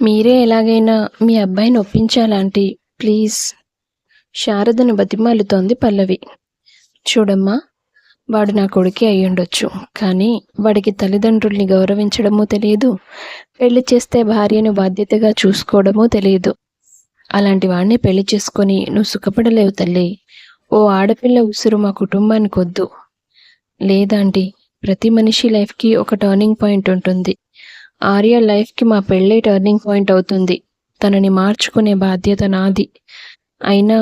మీరే ఎలాగైనా మీ అబ్బాయిని ఒప్పించాలాంటి ప్లీజ్. శారదను బతిమాలుతోంది పల్లవి. చూడమ్మా వాడు నా కొడుకే అయ్యుండొచ్చు కానీ వాడికి తల్లిదండ్రుల్ని గౌరవించడమూ తెలియదు పెళ్ళి చేస్తే భార్యను బాధ్యతగా చూసుకోవడమూ తెలియదు. అలాంటి వాడిని పెళ్ళి చేసుకొని నువ్వు సుఖపడలేవు తల్లి. ఓ ఆడపిల్ల ఉసురు మా కుటుంబానికి వద్దు లేదాంటి ప్రతి మనిషి లైఫ్కి ఒక టర్నింగ్ పాయింట్ ఉంటుంది. ఆర్య లైఫ్కి మా పెళ్ళే టర్నింగ్ పాయింట్ అవుతుంది. తనని మార్చుకునే బాధ్యత నాది. అయినా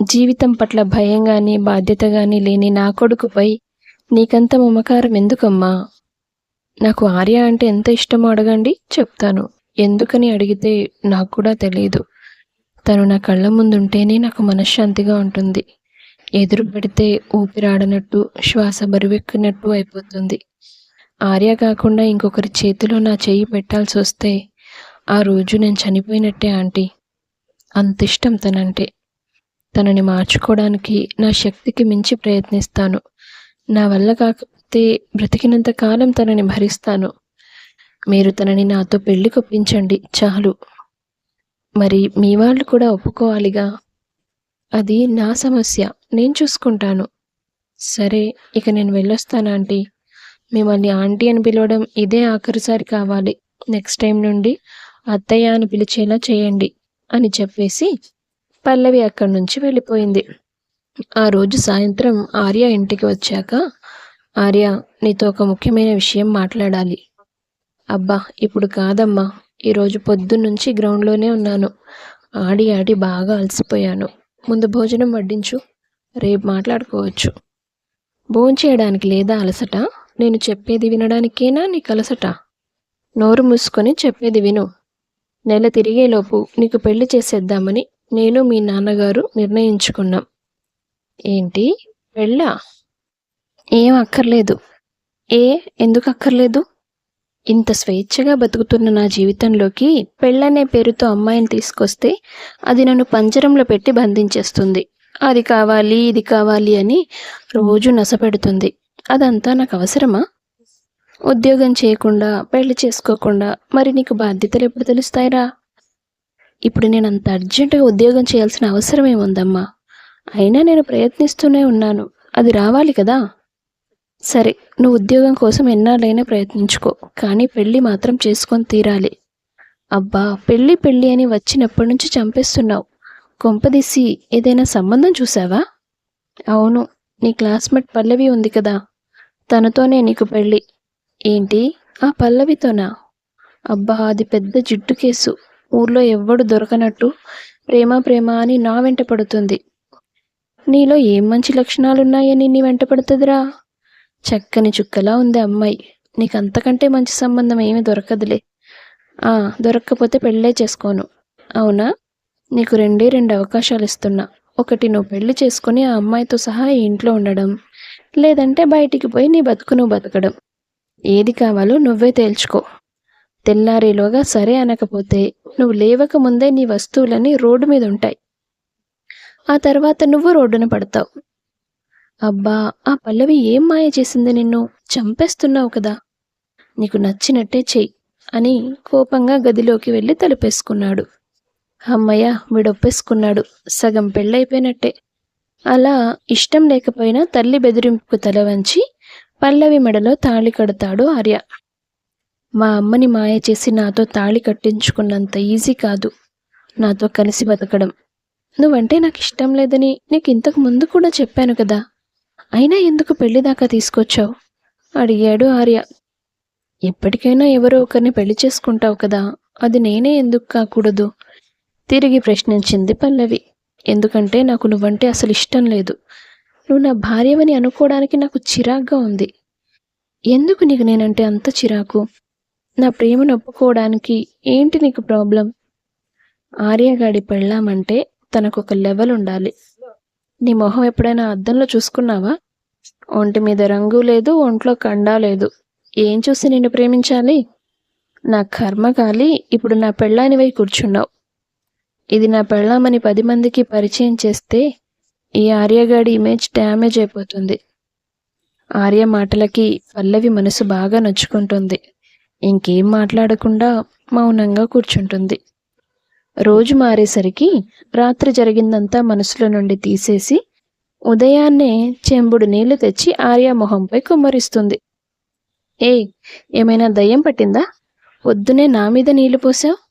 జీవితం పట్ల భయం కానీ బాధ్యత కానీ లేని నా కొడుకుపై నీకంత మమకారం ఎందుకమ్మా? నాకు ఆర్య అంటే ఎంత ఇష్టమో అడగండి చెప్తాను. ఎందుకని అడిగితే నాకు కూడా తెలియదు తను నా కళ్ళ ముందుంటేనే నాకు మనశ్శాంతిగా ఉంటుంది. ఎదురు పెడితే ఊపిరాడనట్టు శ్వాస బరువెక్కినట్టు అయిపోతుంది. ఆర్య కాకుండా ఇంకొకరి చేతిలో నా చెయ్యి పెట్టాల్సి వస్తే ఆ రోజు నేను చనిపోయినట్టే ఆంటీ. అంత ఇష్టం తనంటే. తనని మార్చుకోవడానికి నా శక్తికి మించి ప్రయత్నిస్తాను. నా వల్ల కాకపోతే బ్రతికినంత కాలం తనని భరిస్తాను. మీరు తనని నాతో పెళ్ళి కొప్పించండి చాలు. మరి మీ వాళ్ళు కూడా ఒప్పుకోవాలిగా? అది నా సమస్య. నేను చూసుకుంటాను. సరే ఇక నేను వెళ్ళొస్తాను ఆంటీ. మిమ్మల్ని ఆంటీ అని పిలవడం ఇదే ఆఖరిసారి కావాలి. నెక్స్ట్ టైం నుండి అత్తయ్య అని పిలిచేలా చేయండి అని చెప్పేసి పల్లవి అక్కడి నుంచి వెళ్ళిపోయింది. ఆ రోజు సాయంత్రం ఆర్య ఇంటికి వచ్చాక ఆర్య నీతో ఒక ముఖ్యమైన విషయం మాట్లాడాలి. అబ్బా ఇప్పుడు కాదమ్మా. ఈరోజు పొద్దున్నుంచి గ్రౌండ్లోనే ఉన్నాను. ఆడి ఆడి బాగా అలసిపోయాను. ముందు భోజనం వడ్డించు రేపు మాట్లాడుకోవచ్చు. భోంచేయడానికి లేదా అలసట? నేను చెప్పేది వినడానికేనా నీకు అలసట నోరు మూసుకొని చెప్పేది విను. నెల తిరిగేలోపు నీకు పెళ్ళి చేసేద్దామని నేను మీ నాన్నగారు నిర్ణయించుకున్నాం. ఏంటి? పెళ్ళా? ఏం అక్కర్లేదు. ఏ? ఎందుకు అక్కర్లేదు? ఇంత స్వేచ్ఛగా బతుకుతున్న నా జీవితంలోకి పెళ్ళనే పేరుతో అమ్మాయిని తీసుకొస్తే అది నన్ను పంజరంలో పెట్టి బంధించేస్తుంది. అది కావాలి ఇది కావాలి అని రోజు నసపెడుతుంది. అదంతా నాకు అవసరమా ఉద్యోగం చేయకుండా పెళ్ళి చేసుకోకుండా మరి నీకు బాధ్యతలు ఎప్పుడు తెలుస్తాయిరా? ఇప్పుడు నేను అంత అర్జెంటుగా ఉద్యోగం చేయాల్సిన అవసరం ఏముందమ్మా అయినా నేను ప్రయత్నిస్తూనే ఉన్నాను. అది రావాలి కదా? సరే నువ్వు ఉద్యోగం కోసం ఎన్నాళ్ళైనా ప్రయత్నించుకో కానీ పెళ్ళి మాత్రం చేసుకొని తీరాలి. అబ్బా పెళ్ళి పెళ్ళి అని వచ్చినప్పటి నుంచి చంపేస్తున్నావు. కొంపదీసి ఏదైనా సంబంధం చూసావా? అవును నీ క్లాస్మేట్ పల్లవి ఉంది కదా. తనతోనే నీకు పెళ్ళి. ఏంటి? ఆ పల్లవితోనా? అబ్బా అది పెద్ద జిడ్డు కేసు. ఊర్లో ఎవ్వడు దొరకనట్టు ప్రేమ ప్రేమ అని నా వెంట పడుతుంది. నీలో ఏం మంచి లక్షణాలున్నాయని నీ వెంట పడుతుందిరా? చక్కని చుక్కలా ఉంది అమ్మాయి. నీకు అంతకంటే మంచి సంబంధం ఏమీ దొరకదులే. ఆ దొరక్కపోతే పెళ్ళే చేసుకోను. అవునా? నీకు రెండే రెండు అవకాశాలు ఇస్తున్నా. ఒకటి నువ్వు పెళ్ళి చేసుకుని ఆ అమ్మాయితో సహా ఇంట్లో ఉండడం. లేదంటే బయటికి పోయి నీ బతుకు నువ్వు బతకడం. ఏది కావాలో నువ్వే తేల్చుకో. తెల్లారేలోగా సరే అనకపోతే నువ్వు లేవక ముందే నీ వస్తువులన్నీ రోడ్డు మీద ఉంటాయి. ఆ తర్వాత నువ్వు రోడ్డున పడతావు. అబ్బా ఆ పల్లవి ఏం మాయ చేసింది నిన్ను? చంపేస్తున్నావు కదా. నీకు నచ్చినట్టే చెయ్యి అని కోపంగా గదిలోకి వెళ్ళి తలుపేసుకున్నాడు. అమ్మయ్య వీడొప్పేసుకున్నాడు. సగం పెళ్ళైపోయినట్టే. అలా ఇష్టం లేకపోయినా తల్లి బెదిరింపుకు తల వంచి పల్లవి మెడలో తాళి కడతాడు ఆర్య. మా అమ్మని మాయ చేసి నాతో తాళి కట్టించుకున్నంత ఈజీ కాదు. నాతో కలిసి బతకడం. నువ్వంటే నాకు ఇష్టం లేదని నీకు ఇంతకు ముందు కూడా చెప్పాను కదా. అయినా ఎందుకు పెళ్ళి దాకా తీసుకొచ్చావు? అడిగాడు ఆర్య. ఎప్పటికైనా ఎవరో ఒకరిని పెళ్ళి చేసుకుంటావు కదా. అది నేనే ఎందుకు కాకూడదు? తిరిగి ప్రశ్నించింది పల్లవి. ఎందుకంటే నాకు నువ్వంటే అసలు ఇష్టం లేదు. నువ్వు నా భార్యవని అనుకోవడానికి నాకు చిరాగ్గా ఉంది. ఎందుకు నీకు నేనంటే అంత చిరాకు? నా ప్రేమను ఒప్పుకోవడానికి ఏంటి నీకు ప్రాబ్లం? ఆర్యగాడి పెళ్ళామంటే తనకు ఒక లెవెల్ ఉండాలి. నీ మొహం ఎప్పుడైనా అద్దంలో చూసుకున్నావా? ఒంటి మీద రంగు లేదు ఒంట్లో కండా లేదు. ఏం చూసి నిన్ను ప్రేమించాలి? నా కర్మ కాలి ఇప్పుడు నా పెళ్ళానివై కూర్చున్నావు. ఇది నా పెళ్ళామని పది మందికి పరిచయం చేస్తే ఈ ఆర్యగాడి ఇమేజ్ డ్యామేజ్ అయిపోతుంది. ఆర్య మాటలకి పల్లవి మనసు బాగా నొచ్చుకుంటుంది. ఇంకేం మాట్లాడకుండా మౌనంగా కూర్చుంటుంది. రోజు మారేసరికి రాత్రి జరిగిందంతా మనసులో నుండి తీసేసి ఉదయాన్నే చెంబుడు నీళ్ళు తెచ్చి ఆర్య మొహంపై కుమ్మరిస్తుంది. ఏ ఏమైనా దయ్యం పట్టిందా? పొద్దునే నా మీద నీళ్ళు పోసావు?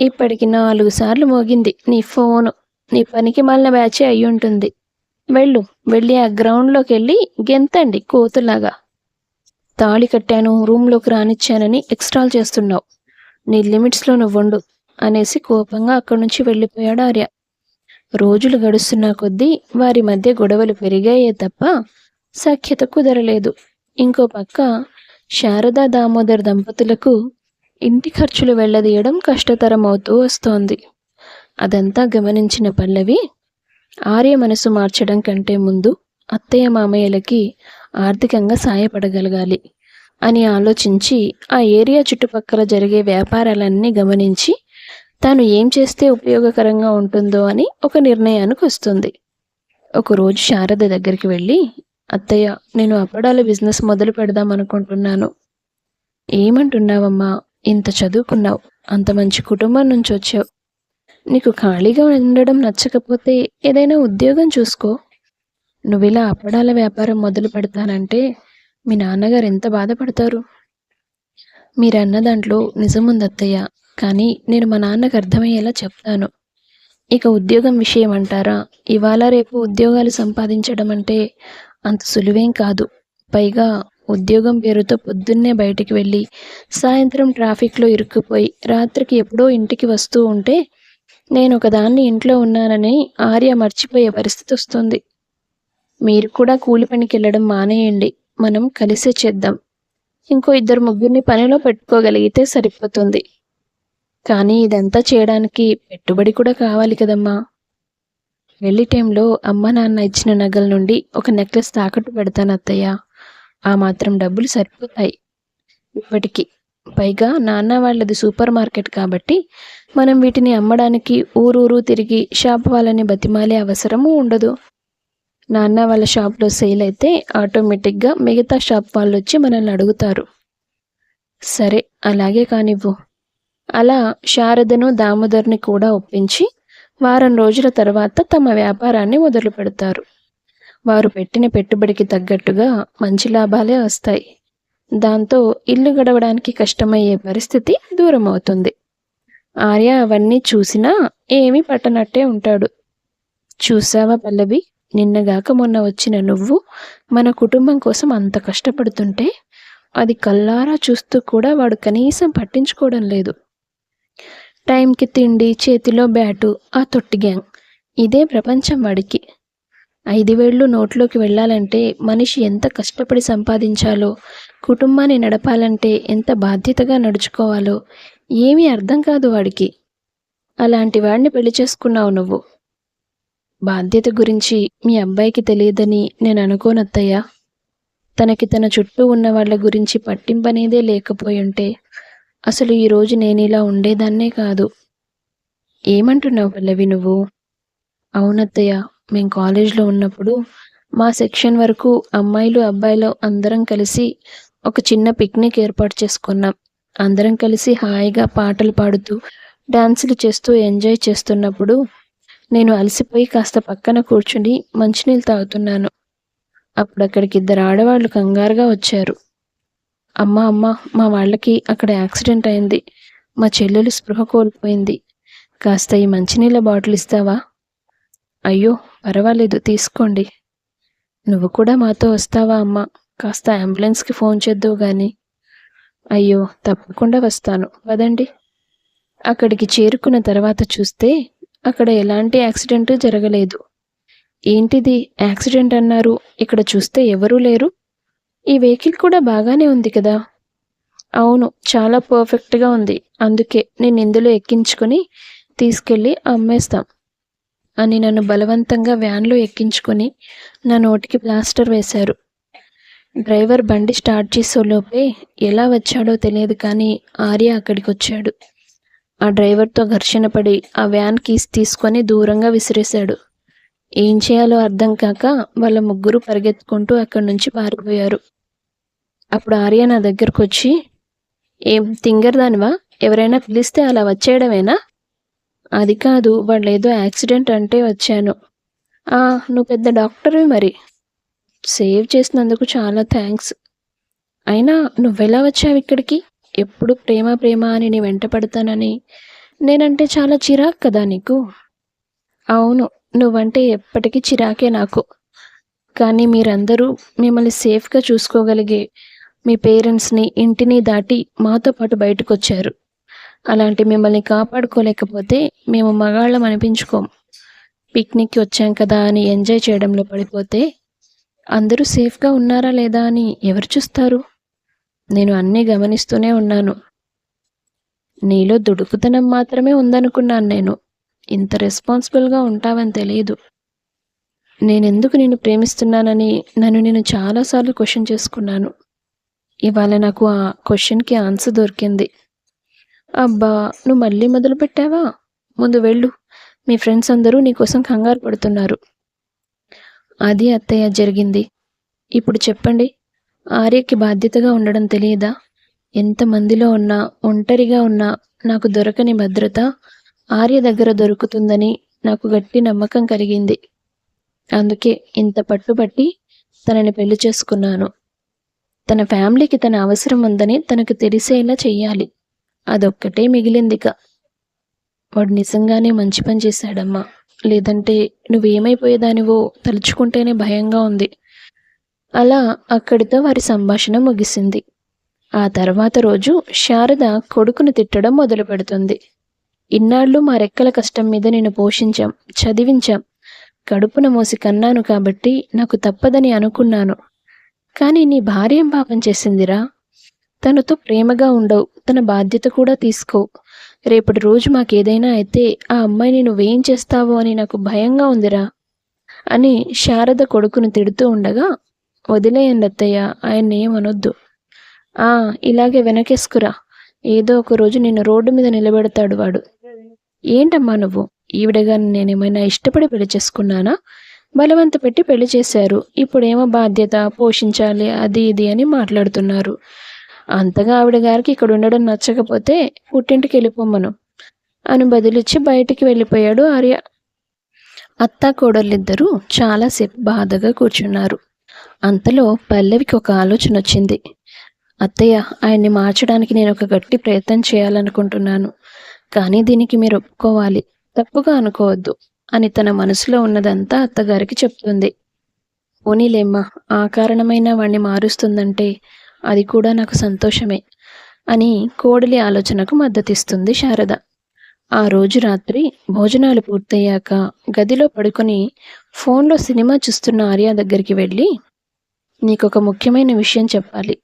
ఇప్పటికి నాలుగు సార్లు మోగింది. నీ ఫోను నీ పనికి మళ్ళీ బ్యాచే అయి ఉంటుంది వెళ్ళు వెళ్ళి ఆ గ్రౌండ్లోకి వెళ్ళి గెంతండి కోతులాగా. తాళి కట్టాను రూమ్లోకి రానిచ్చానని ఎక్స్ట్రాల్ చేస్తున్నావు. నీ లిమిట్స్లో నువ్వుండు అనేసి కోపంగా అక్కడి నుంచి వెళ్ళిపోయాడు ఆర్య. రోజులు గడుస్తున్న కొద్దీ వారి మధ్య గొడవలు పెరిగాయే తప్ప సఖ్యత కుదరలేదు. ఇంకో పక్క శారదా దామోదర్ దంపతులకు ఇంటి ఖర్చులు వెళ్ళదీయడం కష్టతరం అవుతూ వస్తోంది. అదంతా గమనించిన పల్లవి ఆర్య మనసు మార్చడం కంటే ముందు అత్తయ్య మామయ్యలకి ఆర్థికంగా సాయపడగలగాలి అని ఆలోచించి ఆ ఏరియా చుట్టుపక్కల జరిగే వ్యాపారాలన్నీ గమనించి తాను ఏం చేస్తే ఉపయోగకరంగా ఉంటుందో అని ఒక నిర్ణయానికి వస్తుంది. ఒకరోజు శారద దగ్గరికి వెళ్ళి అత్తయ్య నేను అప్పడాల బిజినెస్ మొదలు పెడదాం అనుకుంటున్నాను. ఏమంటున్నావమ్మా? ఇంత చదువుకున్నావు అంత మంచి కుటుంబం నుంచి వచ్చావు. నీకు ఖాళీగా ఉండడం నచ్చకపోతే ఏదైనా ఉద్యోగం చూసుకో. నువ్వు ఇలా అప్పడాల వ్యాపారం మొదలు పెడతానంటే మీ నాన్నగారు ఎంత బాధపడతారు? మీరన్న దాంట్లో నిజముందత్తయ్య కానీ నేను మా నాన్నకు అర్థమయ్యేలా చెప్తాను. ఇక ఉద్యోగం విషయం అంటారా ఇవాళ రేపు ఉద్యోగాలు సంపాదించడం అంటే అంత సులువేం కాదు. పైగా ఉద్యోగం పేరుతో పొద్దున్నే బయటికి వెళ్ళి సాయంత్రం ట్రాఫిక్లో ఇరుక్కుపోయి రాత్రికి ఎప్పుడో ఇంటికి వస్తూ ఉంటే నేను ఒకదాన్ని ఇంట్లో ఉన్నానని ఆర్య మర్చిపోయే పరిస్థితి వస్తుంది. మీరు కూడా కూలి పనికి వెళ్ళడం మానేయండి. మనం కలిసే చేద్దాం. ఇంకో ఇద్దరు ముగ్గురిని పనిలో పెట్టుకోగలిగితే సరిపోతుంది. కానీ ఇదంతా చేయడానికి పెట్టుబడి కూడా కావాలి కదమ్మా. వెళ్ళి టైంలో అమ్మ నాన్న ఇచ్చిన నగల నుండి ఒక నెక్లెస్ తాకట్టు పెడతాను అత్తయ్య. ఆ మాత్రం డబ్బులు సరిపోతాయి. ఇప్పటికి పైగా నాన్న వాళ్ళది సూపర్ మార్కెట్ కాబట్టి మనం వీటిని అమ్మడానికి ఊరూరు తిరిగి షాప్ వాళ్ళని బతిమాలే అవసరము ఉండదు. నాన్న వాళ్ళ షాప్లో సేల్ అయితే ఆటోమేటిక్గా మిగతా షాప్ వాళ్ళు వచ్చి మనల్ని అడుగుతారు. సరే అలాగే కానివ్వు. అలా శారదను దామోదర్ని కూడా ఒప్పించి వారం రోజుల తర్వాత తమ వ్యాపారాన్ని మొదలు పెడతారు వారు పెట్టిన పెట్టుబడికి తగ్గట్టుగా మంచి లాభాలే వస్తాయి. దాంతో ఇల్లు గడవడానికి కష్టమయ్యే పరిస్థితి దూరం అవుతుంది ఆర్య అవన్నీ చూసినా ఏమీ పట్టనట్టే ఉంటాడు. చూసావా పల్లవి? నిన్నగాక మొన్న వచ్చిన నువ్వు మన కుటుంబం కోసం అంత కష్టపడుతుంటే అది కల్లారా చూస్తూ కూడా వాడు కనీసం పట్టించుకోవడం లేదు. టైంకి తిండి చేతిలో బ్యాటు ఆ తొట్టి గ్యాంగ్. ఇదే ప్రపంచం వాడికి. ఐదు వేళ్ళు నోట్లోకి వెళ్ళాలంటే మనిషి ఎంత కష్టపడి సంపాదించాలో కుటుంబాన్ని నడపాలంటే ఎంత బాధ్యతగా నడుచుకోవాలో ఏమీ అర్థం కాదు వాడికి. అలాంటి వాడిని పెళ్ళి చేసుకున్నావు నువ్వు. బాధ్యత గురించి మీ అబ్బాయికి తెలియదని నేను అనుకోనత్తయ్యా తనకి తన చుట్టూ ఉన్న వాళ్ళ గురించి పట్టింపనేదే లేకపోయుంటే అసలు ఈరోజు నేను ఇలా ఉండేదాన్నే కాదు. ఏమంటున్నావు పల్లవి నువ్వు? అవునత్తయ్య మేము కాలేజ్లో ఉన్నప్పుడు మా సెక్షన్ వరకు అమ్మాయిలు అబ్బాయిలు అందరం కలిసి ఒక చిన్న పిక్నిక్ ఏర్పాటు చేసుకున్నాం. అందరం కలిసి హాయిగా పాటలు పాడుతూ డాన్సులు చేస్తూ ఎంజాయ్ చేస్తున్నప్పుడు నేను అలసిపోయి కాస్త పక్కన కూర్చుని మంచినీళ్ళు తాగుతున్నాను. అప్పుడు అక్కడికి ఇద్దరు ఆడవాళ్ళు కంగారుగా వచ్చారు. అమ్మ అమ్మ మా వాళ్ళకి అక్కడ యాక్సిడెంట్ అయింది. మా చెల్లెలు స్పృహ కోల్పోయింది. కాస్త ఈ మంచినీళ్ళ బాటిల్ ఇస్తావా? అయ్యో పర్వాలేదు తీసుకోండి. నువ్వు కూడా మాతో వస్తావా అమ్మ? కాస్త అంబులెన్స్కి ఫోన్ చేద్దావు గాని. అయ్యో తప్పకుండా వస్తాను. వదండి అక్కడికి చేరుకున్న తర్వాత చూస్తే అక్కడ ఎలాంటి యాక్సిడెంట్ జరగలేదు. ఏంటిది? యాక్సిడెంట్ అన్నారు. ఇక్కడ చూస్తే ఎవరూ లేరు. ఈ వెహికల్ కూడా బాగానే ఉంది కదా? అవును చాలా పర్ఫెక్ట్గా ఉంది. అందుకే నేను ఇందులో ఎక్కించుకొని తీసుకెళ్ళి అమ్మేస్తాం. అని నన్ను బలవంతంగా వ్యాన్లో ఎక్కించుకొని నా నోటికి ప్లాస్టర్ వేశారు. డ్రైవర్ బండి స్టార్ట్ చేసేలోపే ఎలా వచ్చాడో తెలియదు కానీ ఆర్య అక్కడికి వచ్చాడు ఆ డ్రైవర్తో ఘర్షణ పడి ఆ వ్యాన్ కీస్ తీసుకొని దూరంగా విసిరేశాడు. ఏం చేయాలో అర్థం కాక వాళ్ళ ముగ్గురు పరిగెత్తుకుంటూ అక్కడి నుంచి పారిపోయారు. అప్పుడు ఆర్య నా దగ్గరకు వచ్చి ఏం తింగరదానివా? ఎవరైనా పిలిస్తే అలా వచ్చేయడమేనా? అది కాదు వాళ్ళు ఏదో యాక్సిడెంట్ అంటే వచ్చాను. ఆ నువ్వు పెద్ద డాక్టర్వి మరి. సేవ్ చేసినందుకు చాలా థ్యాంక్స్. అయినా నువ్వెలా వచ్చావు ఇక్కడికి? ఎప్పుడు ప్రేమ ప్రేమ అని నీ వెంట పడతానని. నేనంటే చాలా చిరాకు కదా నీకు? అవును నువ్వంటే ఎప్పటికీ చిరాకే నాకు. కానీ మీరందరూ మిమ్మల్ని సేఫ్గా చూసుకోగలిగే మీ పేరెంట్స్ని ఇంటిని దాటి మాతో పాటు బయటకు వచ్చారు అలాంటి మిమ్మల్ని కాపాడుకోలేకపోతే మేము మగాళ్ళం అనిపించుకోం. పిక్నిక్కి వచ్చాం కదా అని ఎంజాయ్ చేయడంలో పడిపోతే అందరూ సేఫ్గా ఉన్నారా లేదా అని ఎవరు చూస్తారు? నేను అన్నీ గమనిస్తూనే ఉన్నాను. నీలో దుడుకుతనం మాత్రమే ఉందనుకున్నాను నేను. ఇంత రెస్పాన్సిబుల్గా ఉంటావని తెలియదు నేనెందుకు నిన్ను ప్రేమిస్తున్నానని నన్ను నేను చాలాసార్లు క్వశ్చన్ చేసుకున్నాను. ఇవాళ నాకు ఆ క్వశ్చన్కి ఆన్సర్ దొరికింది. అబ్బా నువ్వు మళ్ళీ మొదలు పెట్టావా ముందు వెళ్ళు. మీ ఫ్రెండ్స్ అందరూ నీకోసం కంగారు పడుతున్నారు. అది అత్తయ్య జరిగింది. ఇప్పుడు చెప్పండి ఆర్యకి బాధ్యతగా ఉండడం తెలియదా? ఎంతమందిలో ఉన్నా ఒంటరిగా ఉన్నా నాకు దొరకని భద్రత ఆర్య దగ్గర దొరుకుతుందని నాకు గట్టి నమ్మకం కలిగింది. అందుకే ఇంత పట్టుబట్టి తనని పెళ్ళి చేసుకున్నాను. తన ఫ్యామిలీకి తన అవసరం ఉందని తనకు తెలిసేలా చెయ్యాలి. అదొక్కటే మిగిలిందిక. వాడు నిజంగానే మంచి పని చేశాడమ్మా. లేదంటే నువ్వేమైపోయేదానివో తలుచుకుంటేనే భయంగా ఉంది. అలా అక్కడితో వారి సంభాషణ ముగిసింది. ఆ తర్వాత రోజు శారద కొడుకును తిట్టడం మొదలు పెడుతుంది ఇన్నాళ్ళు మా రెక్కల కష్టం మీద నేను పోషించాం చదివించాం. కడుపున మోసి కన్నాను కాబట్టి నాకు తప్పదని అనుకున్నాను. కానీ నీ భార్య ఏం పాపం చేసిందిరా? తనతో ప్రేమగా ఉండవు. తన బాధ్యత కూడా తీసుకో. రేపటి రోజు మాకేదైనా అయితే ఆ అమ్మాయిని నువ్వేం చేస్తావో అని నాకు భయంగా ఉందిరా. అని శారద కొడుకును తిడుతూ ఉండగా వదిలేయండి అత్తయ్య ఆయన్ని ఏమనొద్దు ఆ ఇలాగే వెనకేసుకురా. ఏదో ఒక రోజు నిన్ను రోడ్డు మీద నిలబెడతాడు వాడు. ఏంటమ్మా నువ్వు? ఈవిడగా నేనేమైనా ఇష్టపడి పెళ్ళి చేసుకున్నానా? బలవంత పెట్టి పెళ్ళి చేశారు. ఇప్పుడేమో బాధ్యత పోషించాలి అది ఇది అని మాట్లాడుతున్నారు. అంతగా ఆవిడ గారికి ఇక్కడ ఉండడం నచ్చకపోతే పుట్టింటికి వెళ్ళిపోమ్మను అని బదిలిచ్చి బయటికి వెళ్ళిపోయాడు ఆర్య. అత్త కోడళ్ళిద్దరూ చాలాసేపు బాధగా కూర్చున్నారు. అంతలో పల్లవికి ఒక ఆలోచన వచ్చింది. అత్తయ్య ఆయన్ని మార్చడానికి నేను ఒక గట్టి ప్రయత్నం చేయాలనుకుంటున్నాను. కానీ దీనికి మీరు ఒప్పుకోవాలి. తప్పుగా అనుకోవద్దు అని తన మనసులో ఉన్నదంతా అత్తగారికి చెప్తుంది. పోనీలేమ్మా ఆ కారణమైన వాణ్ణి మారుస్తుందంటే అది కూడా నాకు సంతోషమే అని కోడలి ఆలోచనకు మద్దతిస్తుంది శారద. ఆ రోజు రాత్రి భోజనాలు పూర్తయ్యాక గదిలో పడుకొని ఫోన్లో సినిమా చూస్తున్న ఆర్య దగ్గరికి వెళ్ళి నీకు ఒక ముఖ్యమైన విషయం చెప్పాలి.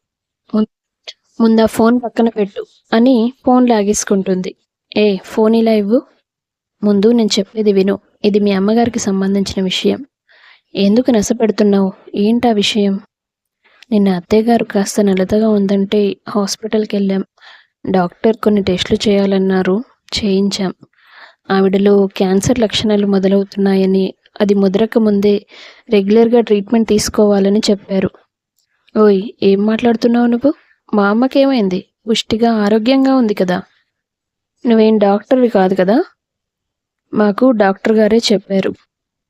ముందా ఫోన్ పక్కన పెట్టు అని ఫోన్ లాగేసుకుంటుంది. ఏ ఫోన్ ఇలా ఇవ్వు. ముందు నేను చెప్పేది విను. ఇది మీ అమ్మగారికి సంబంధించిన విషయం. ఎందుకు నశపెడుతున్నావు ఏంటా విషయం? నిన్న అత్తయ్య గారు కాస్త నలతగా ఉందంటే హాస్పిటల్కి వెళ్ళాం డాక్టర్ కొన్ని టెస్టులు చేయాలన్నారు. చేయించాం. ఆవిడలో క్యాన్సర్ లక్షణాలు మొదలవుతున్నాయని అది ముదరక ముందే రెగ్యులర్గా ట్రీట్మెంట్ తీసుకోవాలని చెప్పారు. ఓయ్ ఏం మాట్లాడుతున్నావు నువ్వు? మా అమ్మకేమైంది? పుష్టిగా ఆరోగ్యంగా ఉంది కదా. నువ్వేం డాక్టర్వి కాదు కదా? మాకు డాక్టర్ గారే చెప్పారు.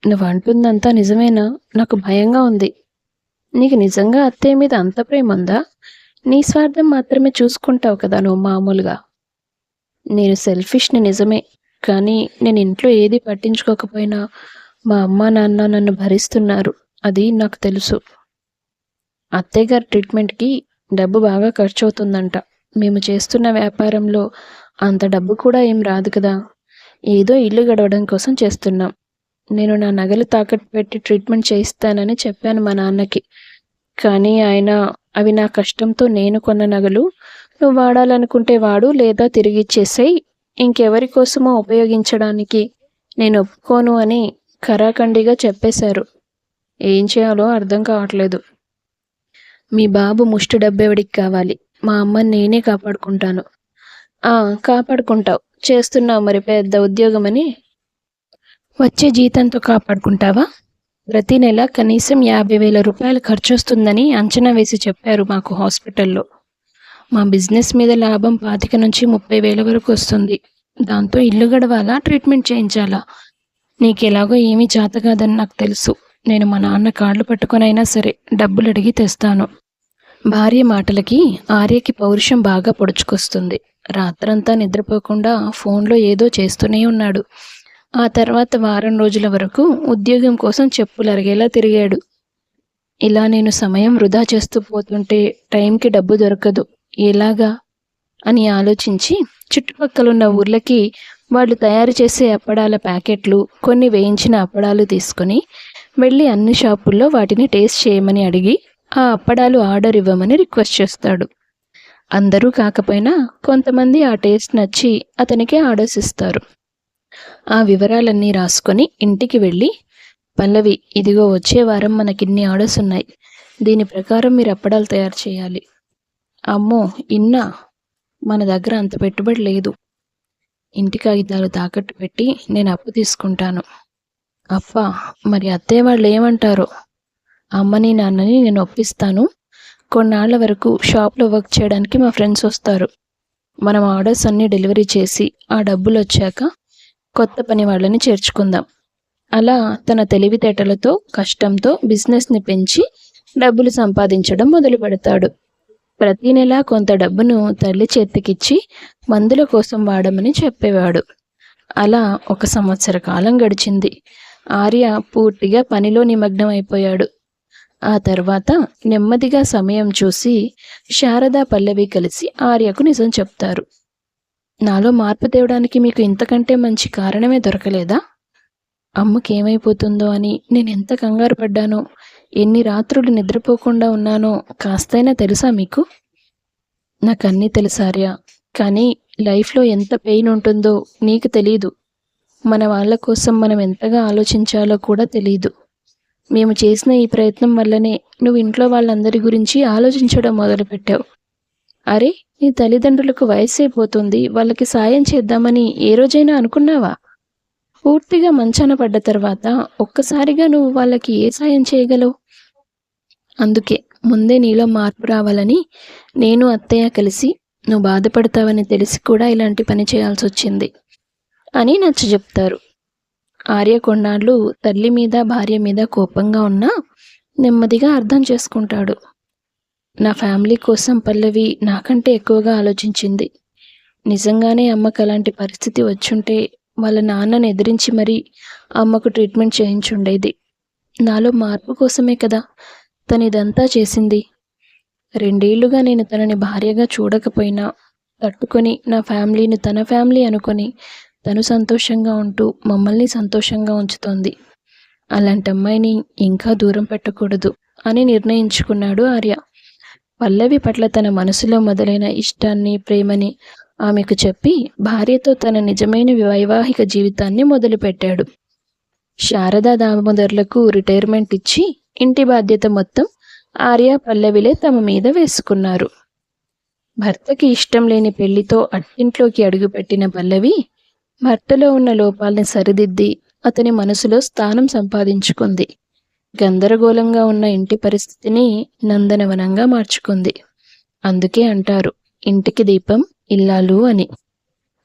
నువ్వు అంటుందంతా నిజమేనా? నాకు భయంగా ఉంది. నీకు నిజంగా అత్తయ్య మీద అంత ప్రేమ ఉందా? నీ స్వార్థం మాత్రమే చూసుకుంటావు కదా నువ్వు మామూలుగా. నేను సెల్ఫిష్ని నిజమే కానీ నేను ఇంట్లో ఏది పట్టించుకోకపోయినా మా అమ్మ నాన్న నన్ను భరిస్తున్నారు. అది నాకు తెలుసు. అత్తయ్య గారి ట్రీట్మెంట్కి డబ్బు బాగా ఖర్చు అవుతుందంట మేము చేస్తున్న వ్యాపారంలో అంత డబ్బు కూడా ఏం రాదు కదా. ఏదో ఇల్లు గడవడం కోసం చేస్తున్నాం. నేను నా నగలు తాకట్టు పెట్టి ట్రీట్మెంట్ చేయిస్తానని చెప్పాను మా నాన్నకి. కానీ ఆయన అవి నా కష్టంతో నేను కొన్న నగలు. నువ్వు వాడాలనుకుంటే వాడు లేదా తిరిగిచ్చేసేయి ఇంకెవరి కోసమో ఉపయోగించడానికి నేను ఒప్పుకోను అని ఖరాఖండిగా చెప్పేశారు. ఏం చేయాలో అర్థం కావట్లేదు. మీ బాబు ముష్టి డబ్బెవడికి కావాలి? మా అమ్మని నేనే కాపాడుకుంటాను. ఆ కాపాడుకుంటావు. చేస్తున్నావు మరి పెద్ద ఉద్యోగమని. వచ్చే జీతంతో కాపాడుకుంటావా? ప్రతి నెల కనీసం యాభై వేల రూపాయలు ఖర్చు వస్తుందని అంచనా వేసి చెప్పారు మాకు హాస్పిటల్లో. మా బిజినెస్ మీద లాభం పాతిక నుంచి ముప్పై వేల వరకు వస్తుంది. దాంతో ఇల్లు గడవాలా ట్రీట్మెంట్ చేయించాలా? నీకెలాగో ఏమీ చేత కాదని నాకు తెలుసు. నేను మా నాన్న కాళ్ళు పట్టుకునైనా సరే డబ్బులు అడిగి తెస్తాను. భార్య మాటలకి ఆర్యకి పౌరుషం బాగా పొడుచుకొస్తుంది. రాత్రంతా నిద్రపోకుండా ఫోన్లో ఏదో చేస్తూనే ఉన్నాడు. ఆ తర్వాత వారం రోజుల వరకు ఉద్యోగం కోసం చెప్పులు అరిగేలా తిరిగాడు. ఇలా నేను సమయం వృధా చేస్తూ పోతుంటే టైంకి డబ్బు దొరకదు. ఎలాగా? అని ఆలోచించి చుట్టుపక్కలున్న ఊర్లకి వాళ్ళు తయారు చేసే అప్పడాల ప్యాకెట్లు కొన్ని వేయించిన అప్పడాలు తీసుకొని వెళ్ళి అన్ని షాపుల్లో వాటిని టేస్ట్ చేయమని అడిగి ఆ అప్పడాలు ఆర్డర్ ఇవ్వమని రిక్వెస్ట్ చేస్తాడు. అందరూ కాకపోయినా కొంతమంది ఆ టేస్ట్ నచ్చి అతనికి ఆర్డర్స్ ఇస్తారు. ఆ వివరాలన్నీ రాసుకొని ఇంటికి వెళ్ళి పల్లవి ఇదిగో వచ్చే వారం మనకిన్ని ఆర్డర్స్ ఉన్నాయి. దీని ప్రకారం మీరు అప్పడాలు తయారు చేయాలి. అమ్మో ఇన్నా? మన దగ్గర అంత పెట్టుబడి లేదు. ఇంటి కాగితాలు తాకట్టు పెట్టి నేను అప్పు తీసుకుంటాను. అప్ప మరి అత్తయ్య వాళ్ళు ఏమంటారో? అమ్మని నాన్నని నేను ఒప్పిస్తాను. కొన్నాళ్ళ వరకు షాప్లో వర్క్ చేయడానికి మా ఫ్రెండ్స్ వస్తారు. మనం ఆర్డర్స్ అన్నీ డెలివరీ చేసి ఆ డబ్బులు వచ్చాక కొత్త పని వాళ్ళని చేర్చుకుందాం. అలా తన తెలివితేటలతో కష్టంతో బిజినెస్ని పెంచి డబ్బులు సంపాదించడం మొదలు పెడతాడు. ప్రతి నెల కొంత డబ్బును తల్లి చేతికిచ్చి మందుల కోసం వాడమని చెప్పేవాడు. అలా ఒక సంవత్సర కాలం గడిచింది. ఆర్య పూర్తిగా పనిలో నిమగ్నం అయిపోయాడు ఆ తర్వాత నెమ్మదిగా సమయం చూసి శారదా పల్లవి కలిసి ఆర్యకు నిజం చెప్తారు. నాలో మార్పు తేవడానికి మీకు ఇంతకంటే మంచి కారణమే దొరకలేదా? అమ్మకి ఏమైపోతుందో అని నేను ఎంత కంగారు పడ్డానో ఎన్ని రాత్రులు నిద్రపోకుండా ఉన్నానో కాస్తైనా తెలుసా మీకు? నాకు అన్నీ తెలుసార్యా కానీ లైఫ్లో ఎంత పెయిన్ ఉంటుందో నీకు తెలీదు. మన వాళ్ళ కోసం మనం ఎంతగా ఆలోచించాలో కూడా తెలీదు. మేము చేసిన ఈ ప్రయత్నం వల్లనే నువ్వు ఇంట్లో వాళ్ళందరి గురించి ఆలోచించడం మొదలుపెట్టావు. అరే నీ తల్లిదండ్రులకు వయసైపోతుంది వాళ్ళకి సాయం చేద్దామని ఏ రోజైనా అనుకున్నావా? పూర్తిగా మంచాన పడ్డ తర్వాత ఒక్కసారిగా నువ్వు వాళ్ళకి ఏ సాయం చేయగలవు? అందుకే ముందే నీలో మార్పు రావాలని నేను అత్తయ్య కలిసి నువ్వు బాధపడతావని తెలిసి కూడా ఇలాంటి పని చేయాల్సి వచ్చింది అని నచ్చ చెప్తారు. ఆర్య కొన్నాళ్ళు తల్లి మీద భార్య మీద కోపంగా ఉన్నా నెమ్మదిగా అర్థం చేసుకుంటాడు. నా ఫ్యామిలీ కోసం పల్లవి నాకంటే ఎక్కువగా ఆలోచించింది. నిజంగానే అమ్మకు అలాంటి పరిస్థితి వచ్చుంటే వాళ్ళ నాన్నని ఎదిరించి మరీ అమ్మకు ట్రీట్మెంట్ చేయించుండేది. నాలో మార్పు కోసమే కదా తను ఇదంతా చేసింది. రెండేళ్ళుగా నేను తనని భార్యగా చూడకపోయినా తట్టుకొని నా ఫ్యామిలీని తన ఫ్యామిలీ అనుకొని తను సంతోషంగా ఉంటూ మమ్మల్ని సంతోషంగా ఉంచుతోంది. అలాంటి అమ్మాయిని ఇంకా దూరం పెట్టకూడదు అని నిర్ణయించుకున్నాడు ఆర్య. పల్లవి పట్ల తన మనసులో మొదలైన ఇష్టాన్ని ప్రేమని ఆమెకు చెప్పి భార్యతో తన నిజమైన వైవాహిక జీవితాన్ని మొదలుపెట్టాడు. శారదా దామోదర్లకు రిటైర్మెంట్ ఇచ్చి ఇంటి బాధ్యత మొత్తం ఆర్య పల్లవిలే తమ మీద వేసుకున్నారు. భర్తకి ఇష్టం లేని పెళ్ళితో అట్టింట్లోకి అడుగుపెట్టిన పల్లవి భర్తలో ఉన్న లోపాల్ని సరిదిద్ది అతని మనసులో స్థానం సంపాదించుకుంది. గందరగోళంగా ఉన్న ఇంటి పరిస్థితిని నందనవనంగా మార్చుకుంది. అందుకే అంటారు ఇంటికి దీపం ఇల్లాలు అని.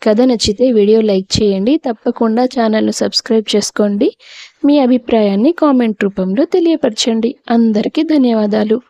కథ నచ్చితే వీడియో లైక్ చేయండి తప్పకుండా ఛానల్ను సబ్స్క్రైబ్ చేసుకోండి. మీ అభిప్రాయాన్ని కామెంట్ రూపంలో తెలియపరచండి. అందరికీ ధన్యవాదాలు.